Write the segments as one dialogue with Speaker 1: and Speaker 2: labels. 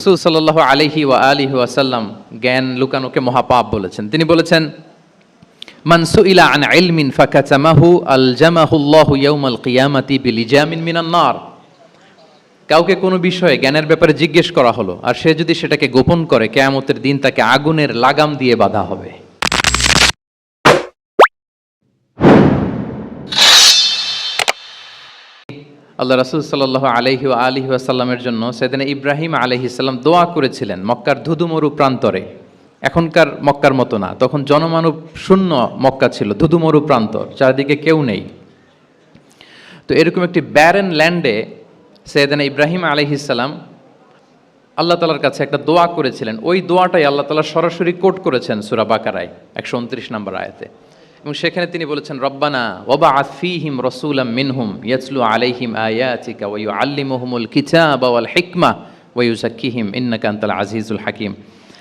Speaker 1: রসুল সাল্লাহ আলিহি ওয়া আলিহি ওয়াসাল্লাম জ্ঞান লুকানোকে মহাপাপ বলেছেন। তিনি বলেছেন মানসু ইলা আন ইলমিন ফাকাতামাহু আল জামাহুল্লাহু ইয়াউমাল কিয়ামাতি বিলিজামিন মিনান নার। কাউকে কোনো বিষয়ে জ্ঞানের ব্যাপারে জিজ্ঞেস করা হলো আর সে যদি সেটাকে গোপন করে, কেয়ামতের দিন তাকে আগুনের লাগাম দিয়ে বাধা হবে। আল্লাহ রাসুল সাল্লাহ আলহি আলহি আসাল্লামের জন্য সেদিন ইব্রাহিম আলহি সাল্লাম দোয়া করেছিলেন মক্কার ধুধুমরু প্রান্তরে। এখনকার মক্কার মতো না, তখন জনমানব শূন্য মক্কা ছিল, ধুধুমরু প্রান্তর, চারদিকে কেউ নেই। তো এরকম একটি ব্যারেন ল্যান্ডে সৈয়দানা ইব্রাহিম আলহিসাল্লাম আল্লাহ তালার কাছে একটা দোয়া করেছিলেন। ওই দোয়াটাই আল্লাহ তালা সরাসরি কোট করেছেন সুরা বাকারায়, একশো উনত্রিশ নম্বর আয়াতে। এবং সেখানে তিনি বলেছেন, রব্বানা ওবা আফিহিম রসুলাম মিনহুম ইয়াসলু আলাইহিম আয়াতিকা ওয়ু আল্লিমুহুমুল কিতাব ওয়াল হিকমা ওয়ু জাক্কিহিম ইন্নাকা আনতাল আজিজুল হাকিম।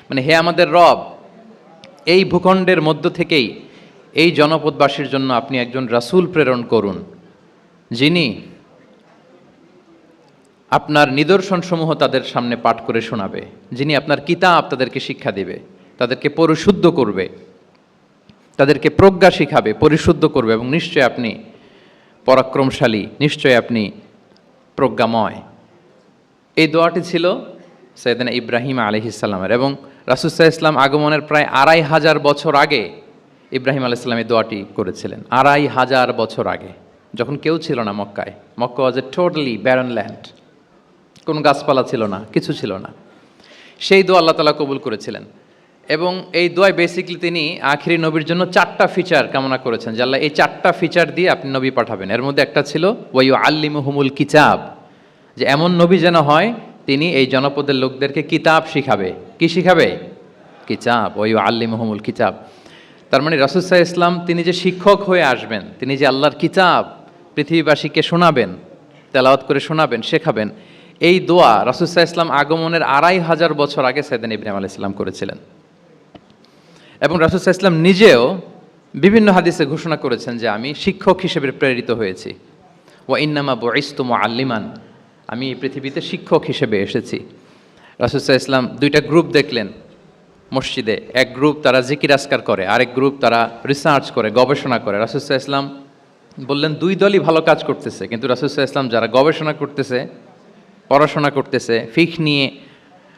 Speaker 1: মানে হে আমাদের রব, এই ভূখণ্ডের মধ্য থেকেই এই জনপদবাসীর জন্য আপনি একজন রাসূল প্রেরণ করুন, যিনি আপনার নিদর্শনসমূহ তাদের সামনে পাঠ করে শোনাবে, যিনি আপনার কিতাব তাদেরকে শিক্ষা দেবে, তাদেরকে পরিশুদ্ধ করবে। তাদেরকে প্রজ্ঞা শিখাবে, পরিশুদ্ধ করবে এবং নিশ্চয় আপনি পরাক্রমশালী, নিশ্চয় আপনি প্রজ্ঞাময়। এই দোয়াটি ছিল সৈয়দিনা ইব্রাহিম আলহিসাল্লামের এবং রাসুসাহ ইসলাম আগমনের প্রায় আড়াই হাজার বছর আগে ইব্রাহিম আলাইসাল্লাম এই দোয়াটি করেছিলেন। আড়াই হাজার বছর আগে, যখন কেউ ছিল না মক্কায়। Mecca was a totally barren land কোনো গাছপালা ছিল না, কিছু ছিল না। সেই দোয়া আল্লাহ তালা কবুল করেছিলেন। এবং এই দোয়ায় বেসিকলি তিনি আখিরি নবীর জন্য চারটা ফিচার কামনা করেছেন। আল্লাহ এই চারটা ফিচার দিয়ে আপনি নবী পাঠাবেন। এর মধ্যে একটা ছিল ওয়াইউ আল্লিমুহুমুল কিতাব যে এমন নবী যেন হয়, তিনি এই জনপদের লোকদেরকে কিতাব শিখাবে। কি শিখাবে? কিতাব। ওয়াইউ আল্লিমুহুমুল কিতাব তার মানে রাসুসাহ ইসলাম তিনি যে শিক্ষক হয়ে আসবেন, তিনি যে আল্লাহর কিতাব পৃথিবীবাসীকে শোনাবেন, তেলাওয়াত করে শোনাবেন, শেখাবেন, এই দোয়া রাসুসাহ ইসলাম আগমনের আড়াই হাজার বছর আগে সাইদান ইব্রাহিম আলাইহিস সালাম করেছিলেন। এবং রাসুসাহ ইসলাম নিজেও বিভিন্ন হাদিসে ঘোষণা করেছেন যে আমি শিক্ষক হিসেবে প্রেরিত হয়েছি। ও ইন্নামা বইস্তুম আল্লিমান আমি এই পৃথিবীতে শিক্ষক হিসেবে এসেছি। রাসুসাহ ইসলাম দুইটা গ্রুপ দেখলেন মসজিদে। এক গ্রুপ তারা জিকির আসকার করে, আরেক গ্রুপ তারা রিসার্চ করে, গবেষণা করে। রাসুসাহ ইসলাম বললেন, দুই দলই ভালো কাজ করতেছে। কিন্তু রাসুসাহ ইসলাম যারা গবেষণা করতেছে, পড়াশোনা করতেছে ফিক নিয়ে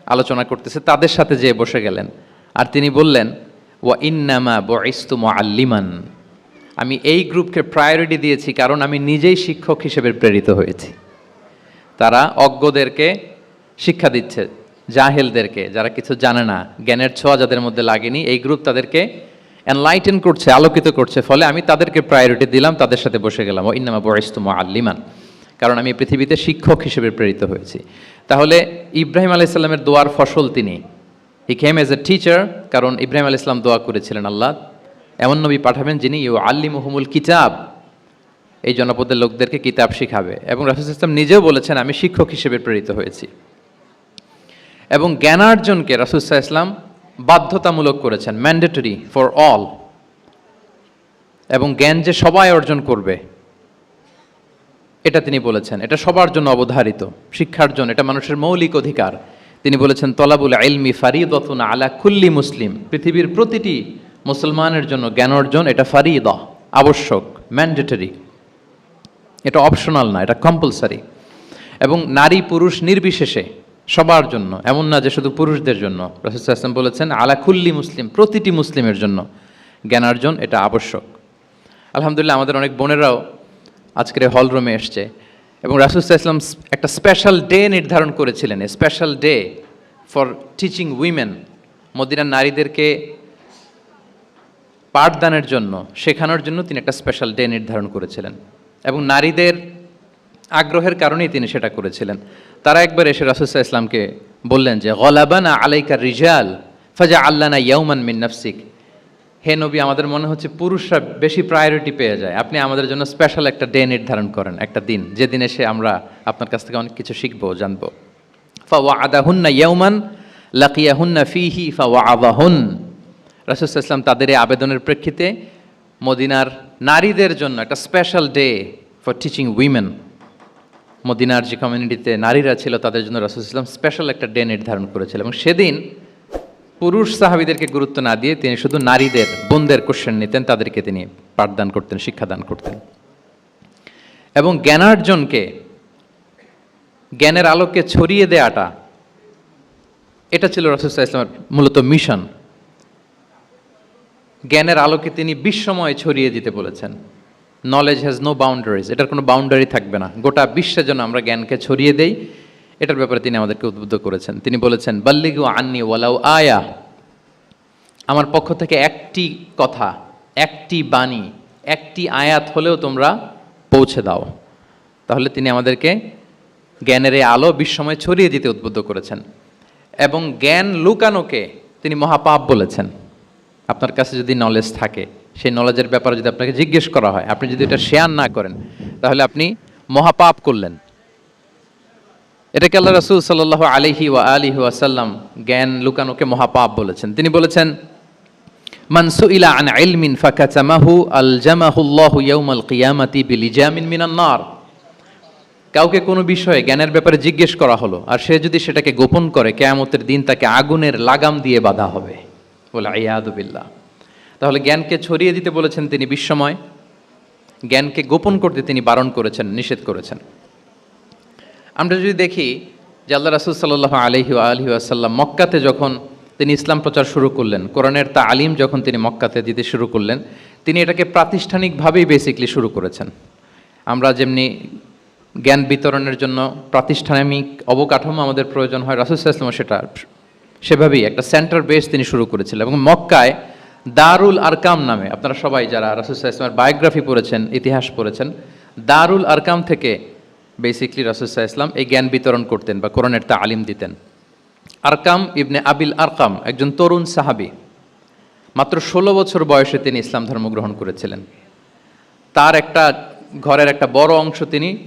Speaker 1: আলোচনা করতেছে, তাদের সাথে যেয়ে বসে গেলেন। আর তিনি বললেন ওয়া ইন্নামা বইস্তুম আল্লিমান আমি এই গ্রুপকে প্রায়োরিটি দিয়েছি কারণ আমি নিজেই শিক্ষক হিসেবে প্রেরিত হয়েছি। তারা অজ্ঞদেরকে শিক্ষা দিচ্ছে, জাহেলদেরকে, যারা কিছু জানে না, জ্ঞানের ছোঁয়া যাদের মধ্যে লাগেনি, এই গ্রুপ তাদেরকে এনলাইটেন করছে, আলোকিত করছে, ফলে আমি তাদেরকে প্রায়োরিটি দিলাম, তাদের সাথে বসে গেলাম। ও ইন্নামা বয়স্তুম আল্লিমান কারণ আমি পৃথিবীতে শিক্ষক হিসেবে প্রেরিত হয়েছি। তাহলে ইব্রাহিম আলাইসাল্লামের দোয়ার ফসল তিনি। হি খেম এজ এ টিচার কারণ ইব্রাহিম আল ইসলাম দোয়া করেছিলেন আল্লাহ। এমন নবী পাঠাবেন যিনি ইউ আল্লি মুহমুল কিতাব। এই জনপদের লোকদেরকে কিতাব শিখাবে। এবং রাসুল ইসলাম নিজেও বলেছেন, আমি শিক্ষক হিসেবে প্রেরিত হয়েছি। এবং জ্ঞানার্জনকে রাসুসাহ ইসলাম বাধ্যতামূলক করেছেন ম্যান্ডেটরি ফর অল এবং জ্ঞান যে সবাই অর্জন করবে, এটা তিনি বলেছেন। এটা সবার জন্য অবধারিত। শিক্ষার জন্য, এটা মানুষের মৌলিক অধিকার। তিনি বলেছেন, তলাবুল আইলমি ফারিদতুন আলা কুল্লি মুসলিম। পৃথিবীর প্রতিটি মুসলমানের জন্য জ্ঞান অর্জন এটা ফারিদ, আবশ্যক ম্যান্ডেটরি এটা অপশনাল না, এটা কম্পালসারি এবং নারী পুরুষ নির্বিশেষে সবার জন্য, এমন না যে শুধু পুরুষদের জন্য। রসুল আসলাম বলেছেন, আলা কুল্লি মুসলিম, প্রতিটি মুসলিমের জন্য জ্ঞানার্জন এটা আবশ্যক। আলহামদুলিল্লাহ, আমাদের অনেক বোনেরাও আজকের হল রুমে এসছে। এবং রাসুলসাহ ইসলাম একটা স্পেশাল ডে নির্ধারণ করেছিলেন special day for teaching women মদিনার নারীদেরকে পাঠদানের জন্য, শেখানোর জন্য তিনি একটা স্পেশাল ডে নির্ধারণ করেছিলেন। এবং নারীদের আগ্রহের কারণেই তিনি সেটা করেছিলেন। তারা একবার এসে রাসুলসাহ ইসলামকে বললেন যে, গলাবানা আলাইকা রিজাল ফাজা আল্লানা ইয়াউমান মিন নাফসিক। হে নবী, আমাদের মনে হচ্ছে পুরুষরা বেশি প্রায়োরিটি পেয়ে যায়। আপনি আমাদের জন্য স্পেশাল একটা ডে নির্ধারণ করেন, একটা দিন। যেদিন এসে আমরা আপনার কাছ থেকে অনেক কিছু শিখব, জানব। ফা ওয়া আদাহুন্না ইয়ৌমান লাকিয়াহুন্না ফিহি ফা ওয়া আবাহুন রাসুল ইসলাম তাদের এই আবেদনের প্রেক্ষিতে মদিনার নারীদের জন্য একটা special day for teaching women মদিনার যে কমিউনিটিতে নারীরা ছিল, তাদের জন্য রাসুল ইসলাম স্পেশাল একটা ডে নির্ধারণ করেছিল। এবং সেদিন পুরুষ সাহাবিদেরকে গুরুত্ব না দিয়ে তিনি শুধু নারীদের, বোনদের কোশ্চেন নিতেন, তাদেরকে তিনি পাঠদান করতেন, শিক্ষাদান করতেন। এবং জ্ঞানার্জনকে, জ্ঞানের আলোকে ছড়িয়ে দেয়াটা, এটা ছিল রসুল্লাহ ইসলামের মূলত মিশন জ্ঞানের আলোকে তিনি বিশ্বময় ছড়িয়ে দিতে বলেছেন। নলেজ হ্যাজ নো বাউন্ডারিজ এটার কোনো বাউন্ডারি থাকবে না। গোটা বিশ্বের জন্য আমরা জ্ঞানকে ছড়িয়ে দেই এটার ব্যাপারে তিনি আমাদেরকে উদ্বুদ্ধ করেছেন। তিনি বলেছেন, বাল্লিগু আন্নি ওয়ালাউ আয়া। আমার পক্ষ থেকে একটি কথা, একটি বাণী, একটি আয়াত হলেও তোমরা পৌঁছে দাও। তাহলে তিনি আমাদেরকে জ্ঞানের এই আলো বিশ্বময় ছড়িয়ে দিতে উদ্বুদ্ধ করেছেন। এবং জ্ঞান লুকানোকে তিনি মহাপাপ বলেছেন। আপনার কাছে যদি নলেজ থাকে, সেই নলেজের ব্যাপারে যদি আপনাকে জিজ্ঞেস করা হয়, আপনি যদি এটা শেয়ার না করেন, তাহলে আপনি মহাপাপ করলেন। এটাকে আল্লাহ রসুল সাল্লাহ আলিহি ওয়া আলিহি ওয়াসাল্লাম জ্ঞান লুকানোকে মহাপাপ বলেছেন? তিনি বলেছেন মানসু ইলা আন ইলমিন ফাকাচামাহু আল জামাহুল্লাহু ইয়াউমাল কিয়ামাতি বিলিজামিন মিনান নার। কাউকে কোনো বিষয়ে জ্ঞানের ব্যাপারে জিজ্ঞেস করা হলো, আর সে যদি সেটাকে গোপন করে, কেয়ামতের দিন তাকে আগুনের লাগাম দিয়ে বাধা হবে। বলে আয়াদুবিল্লাহ তাহলে জ্ঞানকে ছড়িয়ে দিতে বলেছেন তিনি বিশ্বময়। জ্ঞানকে গোপন করতে তিনি বারণ করেছেন, নিষেধ করেছেন। আমরা যদি দেখি যে আল্লাহ রাসুল সাল্লাহ আলহি আলহি আসাল্লাম মক্কাতে যখন তিনি ইসলাম প্রচার শুরু করলেন, কোরআনের তা আলিম যখন তিনি মক্কাতে দিতে শুরু করলেন, তিনি এটাকে প্রাতিষ্ঠানিকভাবেই বেসিকলি শুরু করেছেন। আমরা যেমনি জ্ঞান বিতরণের জন্য প্রাতিষ্ঠানিক অবকাঠামো আমাদের প্রয়োজন হয়, রাসুল ইসলাম সেটা সেভাবেই একটা সেন্টার বেস তিনি শুরু করেছিলেন এবং মক্কায় দারুল আরকাম নামে, আপনারা সবাই যারা রাসুল ইসলামের বায়োগ্রাফি পড়েছেন, ইতিহাস পড়েছেন, দারুল আরকাম থেকে বেসিকলি রাসুসাহ ইসলাম এই জ্ঞান বিতরণ করতেন বা কোরআনের তা আলিম দিতেন। আরকাম ইবনে আবিল আরকাম, একজন তরুণ সাহাবি। মাত্র ষোলো বছর বয়সে তিনি ইসলাম ধর্ম গ্রহণ করেছিলেন। তার একটা ঘরের একটা বড় অংশ তিনি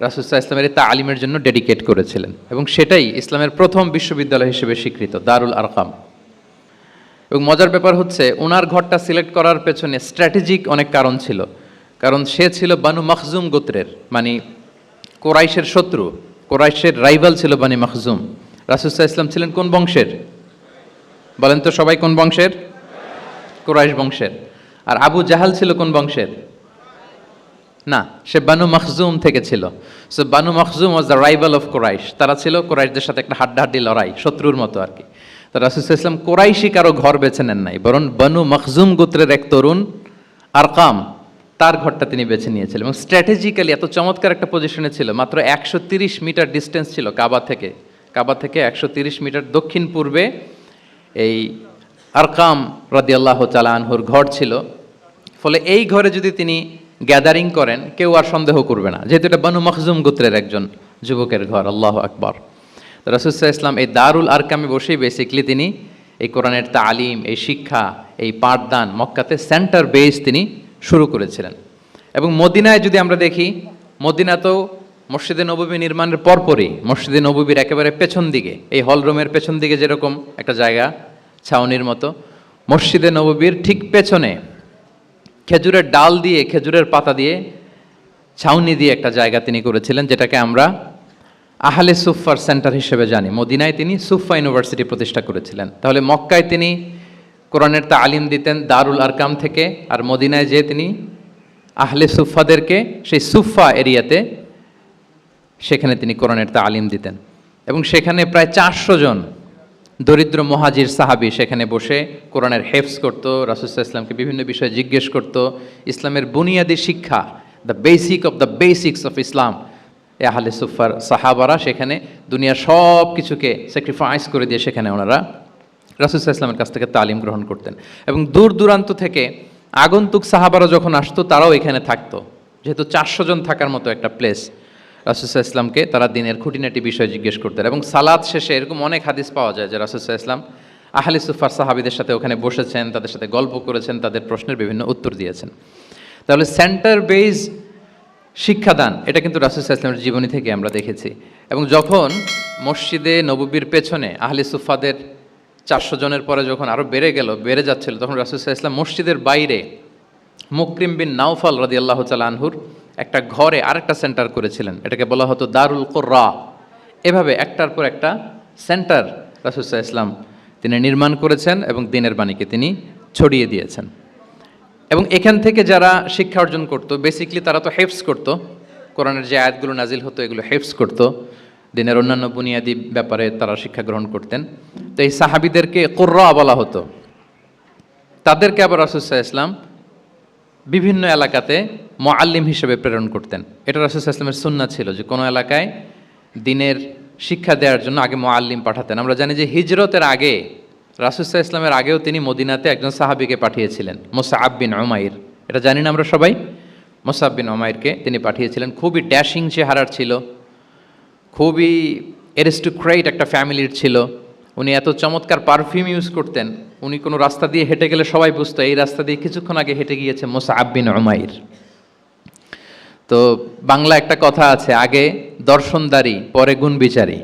Speaker 1: রাসুসাহ ইসলামের তা আলিমের জন্য ডেডিকেট করেছিলেন এবং সেটাই ইসলামের প্রথম বিশ্ববিদ্যালয় হিসেবে স্বীকৃত, দারুল আরকাম। এবং মজার ব্যাপার হচ্ছে ওনার ঘরটা সিলেক্ট করার পেছনে স্ট্র্যাটেজিক অনেক কারণ ছিল। কারণ সে ছিল বানু মখজুম গোত্রের মানে কোরাইশের শত্রু, কোরাইশের রাইভাল ছিল বানি মখজুম। রাসুসাহ ইসলাম ছিলেন কোন বংশের? বলেন তো সবাই কোন বংশের? কোরাইশ বংশের। আর আবু জাহাল ছিল কোন বংশের? না, সে বানু মখজুম থেকে ছিল। So Banu Makhzum was the rival of Quraish. তারা ছিল কোরাইশদের সাথে একটা হাড্ডাহাড্ডি লড়াই, শত্রুর মতো আর কি। তো রাসুসাহ ইসলাম কোরাইশি কারও ঘর বেছে নেন নাই, বরং বানু মখজুম গোত্রের এক তরুণ, আরকাম তার ঘরটা তিনি বেছে নিয়েছিলেন এবং স্ট্র্যাটেজিক্যালি এত চমৎকার একটা পজিশনে ছিল। মাত্র একশো তিরিশ মিটার ডিস্টেন্স ছিল কাবা থেকে। কাবা থেকে একশো তিরিশ মিটার দক্ষিণ পূর্বে এই আরকাম রাদি আল্লাহ আনহুর ঘর ছিল। ফলে এই ঘরে যদি তিনি গ্যাদারিং করেন, কেউ আর সন্দেহ করবে না। যেহেতু এটা বানু মখজুম গোত্রের একজন যুবকের ঘর, আল্লাহ আকবর। রসুসাহ ইসলাম এই দারুল আরকামে বসেই বেসিকলি তিনি এই কোরআনের তালিম, এই শিক্ষা, এই পাঠদান, মক্কাতে সেন্টার বেস তিনি শুরু করেছিলেন। এবং মদিনায় যদি আমরা দেখি মদিনা তো মসজিদে নবী নির্মাণের পরপরই মসজিদে নবীর একেবারে পেছন দিকে, এই হল রুমের পেছন দিকে যেরকম একটা জায়গা, ছাউনির মতো, মসজিদে নবীর ঠিক পেছনে খেজুরের ডাল দিয়ে, খেজুরের পাতা দিয়ে, ছাউনি দিয়ে একটা জায়গা তিনি করেছিলেন, যেটাকে আমরা আহলে সুফার সেন্টার হিসেবে জানি। মদিনায় তিনি সুফা ইউনিভার্সিটি প্রতিষ্ঠা করেছিলেন। তাহলে মক্কায় তিনি কোরআনের তালিম দিতেন দারুল আরকাম থেকে, আর মদিনায় যে তিনি আহলে সুফাদেরকে সেই সুফা এরিয়াতে সেখানে তিনি কোরআনের তালিম দিতেন। এবং সেখানে প্রায় চারশো জন দরিদ্র মহাজির সাহাবি সেখানে বসে কোরআনের হেফস করত রাসুসাহ ইসলামকে বিভিন্ন বিষয়ে জিজ্ঞেস করত। ইসলামের বুনিয়াদী শিক্ষা the basic of the basics of Islam এ আহলে সুফার সাহাবারা সেখানে দুনিয়ার সব কিছুকে স্যাক্রিফাইস করে দিয়ে সেখানে ওনারা রাসুসাহ ইসলামের কাছ থেকে তালিম গ্রহণ করতেন। এবং দূর দূরান্ত থেকে আগন্তুক সাহাবারা যখন আসতো, তারাও এখানে থাকতো। যেহেতু চারশো জন থাকার মতো একটা প্লেস রাসুসাহ ইসলামকে তারা দিনের খুঁটিনাটি বিষয় জিজ্ঞেস করতেন। এবং সালাদ শেষে এরকম অনেক হাদিস পাওয়া যায় যে রাসুসাহ ইসলাম আহলি সুফার সাহাবিদের সাথে ওখানে বসেছেন, তাদের সাথে গল্প করেছেন, তাদের প্রশ্নের বিভিন্ন উত্তর দিয়েছেন। তাহলে সেন্টার বেজ শিক্ষাদান, এটা কিন্তু রাসুসাহ ইসলামের জীবনী থেকে আমরা দেখেছি। এবং যখন মসজিদে নববীর পেছনে আহলি সুফাদের চারশো জনের পরে যখন আরও বেড়ে গেল, বেড়ে যাচ্ছিল, তখন রাসুসাহ ইসলাম মসজিদের বাইরে মুকরিম বিন নাওফাল রাদি আল্লাহ আনহুর একটা ঘরে আরেকটা সেন্টার করেছিলেন। এটাকে বলা হতো দারুল কোর্রা। এভাবে একটার পর একটা সেন্টার রাসুসাহ ইসলাম তিনি নির্মাণ করেছেন এবং দিনের বাণীকে তিনি ছড়িয়ে দিয়েছেন। এবং এখান থেকে যারা শিক্ষা অর্জন করতো বেসিকলি তারা তো হেফস করতো। কোরআনের যে আয়াতগুলো নাজিল হতো, এগুলো হেফস করতো। দিনের অন্যান্য বুনিয়াদি ব্যাপারে তারা শিক্ষা গ্রহণ করতেন। তো এই সাহাবিদেরকে কোর্রা বলা হতো। তাদেরকে আবার রাসুসাহ ইসলাম বিভিন্ন এলাকাতে মোয়াল্লিম হিসেবে প্রেরণ করতেন। এটা রাসুসাহ ইসলামের সুন্না ছিল যে কোনো এলাকায় দিনের শিক্ষা দেওয়ার জন্য আগে মোয়াল্লিম পাঠাতেন। আমরা জানি যে হিজরতের আগে রাসুসাহ ইসলামের আগেও তিনি মদিনাতে একজন সাহাবিকে পাঠিয়েছিলেন, মোসাআব বিন ওমাইর এটা জানি না আমরা সবাই। মোসাব বিন ওমাইরকে তিনি পাঠিয়েছিলেন। খুবই ড্যাশিং চেহারার ছিল। খুবই এরিস্টোক্রেট একটা ফ্যামিলির ছিল। উনি এত চমৎকার পারফিউম ইউজ করতেন। উনি কোনো রাস্তা দিয়ে হেঁটে গেলে সবাই বুঝতো, এই রাস্তা দিয়ে কিছুক্ষণ আগে হেঁটে গিয়েছে মোসা আব্বিন ওমাইর তো বাংলা একটা কথা আছে, আগে দর্শনদারি, পরে গুণ বিচারী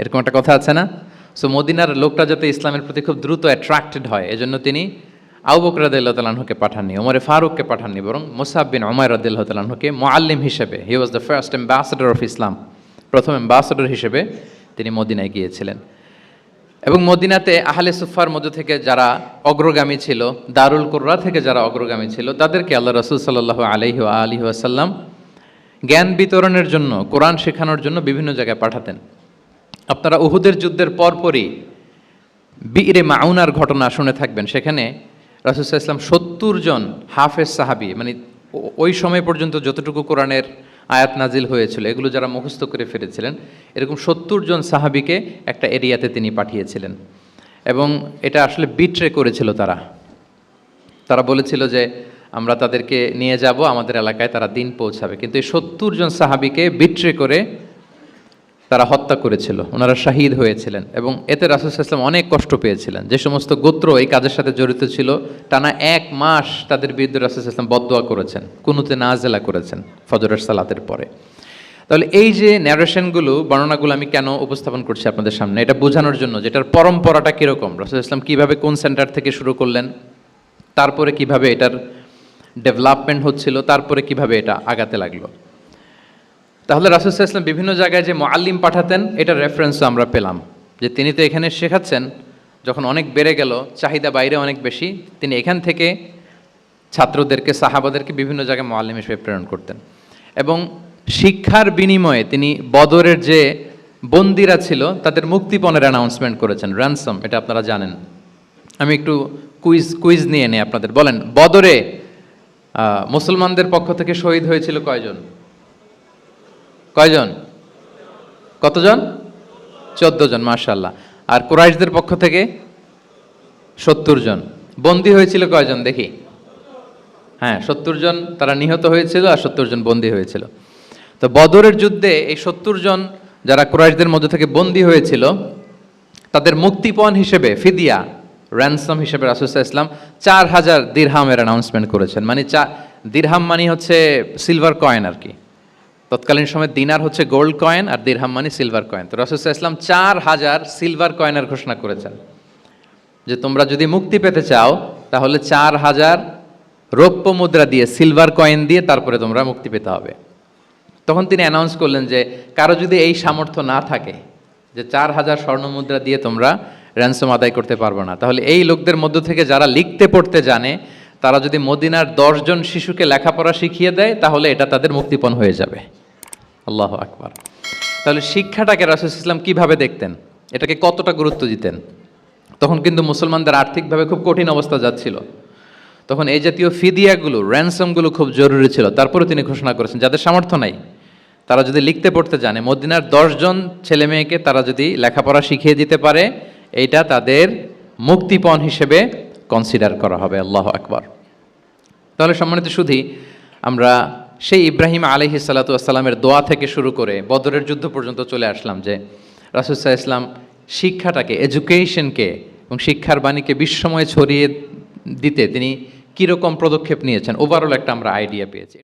Speaker 1: এরকম একটা কথা আছে না? সো মদিনার লোকটা যাতে ইসলামের প্রতি খুব দ্রুত অ্যাট্রাক্টেড হয়, এজন্য তিনি আউ বকর রাদিল্লাহ তালাহুকে পাঠাননি, ওমরে ফারুককে পাঠাননি, বরং মোসাব বিন ওমর রাদিল্লাহ তালাহুকে মোয়াল্লিম হিসেবে। He was the first ambassador of Islam প্রথম অ্যাম্বাসেডর হিসেবে তিনি মদিনায় গিয়েছিলেন। এবং মদিনাতে আহলে সুফার মধ্যে থেকে যারা অগ্রগামী ছিল, দারুল কুর্রা থেকে যারা অগ্রগামী ছিল, তাদেরকে আল্লাহ রসুল সাল্লাহ আলহি আলহি আসাল্লাম জ্ঞান বিতরণের জন্য, কোরআন শেখানোর জন্য বিভিন্ন জায়গায় পাঠাতেন। আপনারা উহুদের যুদ্ধের পরপরই বীরে মাউনার ঘটনা শুনে থাকবেন। সেখানে রাসুসাহ ইসলাম সত্তর জন হাফেজ সাহাবি মানে ওই সময় পর্যন্ত যতটুকু কোরআনের আয়াত নাজিল হয়েছিল। এগুলো যারা মুখস্থ করে ফিরেছিলেন এরকম সত্তর জন সাহাবিকে একটা এরিয়াতে তিনি পাঠিয়েছিলেন। এবং এটা আসলে বিট্রে করেছিল তারা। তারা বলেছিল যে, আমরা তাদেরকে নিয়ে যাব, আমাদের এলাকায় তারা দিন পৌঁছাবে। কিন্তু এই সত্তর জন সাহাবিকে বিট্রে করে তারা হত্যা করেছিল, ওনারা শাহিদ হয়েছিলেন এবং এতে রাসুল ইসলাম অনেক কষ্ট পেয়েছিলেন। যে সমস্ত গোত্র এই কাজের সাথে জড়িত ছিল, টানা এক মাস তাদের বিরুদ্ধে রাসুল ইসলাম বদোয়া করেছেন, কুনুতে নাজেলা করেছেন ফজরের সালাতের পরে। তাহলে এই যে ন্যারেশনগুলো বর্ণনাগুলো আমি কেন উপস্থাপন করছি আপনাদের সামনে, এটা বোঝানোর জন্য যেটার পরম্পরাটা কীরকম? রাসুল ইসলাম কীভাবে কোন সেন্টার থেকে শুরু করলেন, তারপরে কীভাবে এটার ডেভেলপমেন্ট হচ্ছিল, তারপরে কীভাবে এটা আগাতে লাগল। তাহলে রাসুল ইসলাম বিভিন্ন জায়গায় যে মোয়াল্লিম পাঠাতেন, এটার রেফারেন্সও আমরা পেলাম। যে তিনি তো এখানে শেখাচ্ছেন, যখন অনেক বেড়ে গেল, চাহিদা বাইরে অনেক বেশি, তিনি এখান থেকে ছাত্রদেরকে, সাহাবাদেরকে বিভিন্ন জায়গায় মোয়াল্লিম হিসেবে প্রেরণ করতেন। এবং শিক্ষার বিনিময়ে তিনি বদরের যে বন্দিরা ছিল, তাদের মুক্তিপণের অ্যানাউন্সমেন্ট করেছেন র্যানসম এটা আপনারা জানেন। আমি একটু কুইজ কুইজ নিয়ে নিই আপনাদের, বলেন, বদরে মুসলমানদের পক্ষ থেকে শহীদ হয়েছিল কয়জন? কয়জন? কতজন? চোদ্দ জন মার্শাল্লাহ আর কুরাইশদের পক্ষ থেকে সত্তর জন বন্দী হয়েছিল কয়জন দেখি? হ্যাঁ সত্তর জন তারা নিহত হয়েছিল আর সত্তর জন বন্দী হয়েছিল। তো বদরের যুদ্ধে এই সত্তর জন যারা কুরাইশদের মধ্যে থেকে বন্দী হয়েছিল, তাদের মুক্তিপণ হিসেবে ফিদিয়া র্যানসম হিসেবে রাসুসাহ ইসলাম চার হাজার দিরহামের অ্যানাউন্সমেন্ট করেছেন। মানে চা দিরহাম মানে হচ্ছে সিলভার কয়েন আর কি। তৎকালীন সময় দিনার হচ্ছে গোল্ড কয়েন আর দিরহাম মানে সিলভার কয়েন তো রাসুসাহ ইসলাম চার হাজার সিলভার কয়েনের ঘোষণা করেছেন। যে তোমরা যদি মুক্তি পেতে চাও, তাহলে চার হাজার রৌপ্য মুদ্রা দিয়ে সিলভার কয়েন দিয়ে তারপরে তোমরা মুক্তি পেতে হবে। তখন তিনি অ্যানাউন্স করলেন যে, কারও যদি এই সামর্থ্য না থাকে, যে চার হাজার স্বর্ণ মুদ্রা দিয়ে তোমরা র্যানসম আদায় করতে পারব না, তাহলে এই লোকদের মধ্য থেকে যারা লিখতে পড়তে জানে, তারা যদি মদিনার দশজন শিশুকে লেখাপড়া শিখিয়ে দেয়, তাহলে এটা তাদের মুক্তিপণ হয়ে যাবে। আল্লাহ আকবার। তাহলে শিক্ষাটাকে রাসুল ইসলাম কীভাবে দেখতেন? এটাকে কতটা গুরুত্ব দিতেন? তখন কিন্তু মুসলমানদের আর্থিকভাবে খুব কঠিন অবস্থা যাচ্ছিল। তখন এই জাতীয় ফিদিয়াগুলো র্যানসমগুলো খুব জরুরি ছিল। তারপরে তিনি ঘোষণা করেছেন, যাদের সামর্থ্য নাই, তারা যদি লিখতে পড়তে জানে, মদিনার দশজন ছেলে মেয়েকে তারা যদি লেখাপড়া শিখিয়ে দিতে পারে, এইটা তাদের মুক্তিপণ হিসেবে কনসিডার করা হবে। আল্লাহ আকবার। তাহলে সম্মানিত শুধু আমরা সেই ইব্রাহিম আলহি আসসালামের দোয়া থেকে শুরু করে বদরের যুদ্ধ পর্যন্ত চলে আসলাম যে রাসুসাহ ইসলাম শিক্ষাটাকে এডুকেশনকে এবং শিক্ষার বাণীকে বিশ্বময় ছড়িয়ে দিতে তিনি কীরকম পদক্ষেপ নিয়েছেন? ওভারঅল একটা আমরা আইডিয়া পেয়েছি।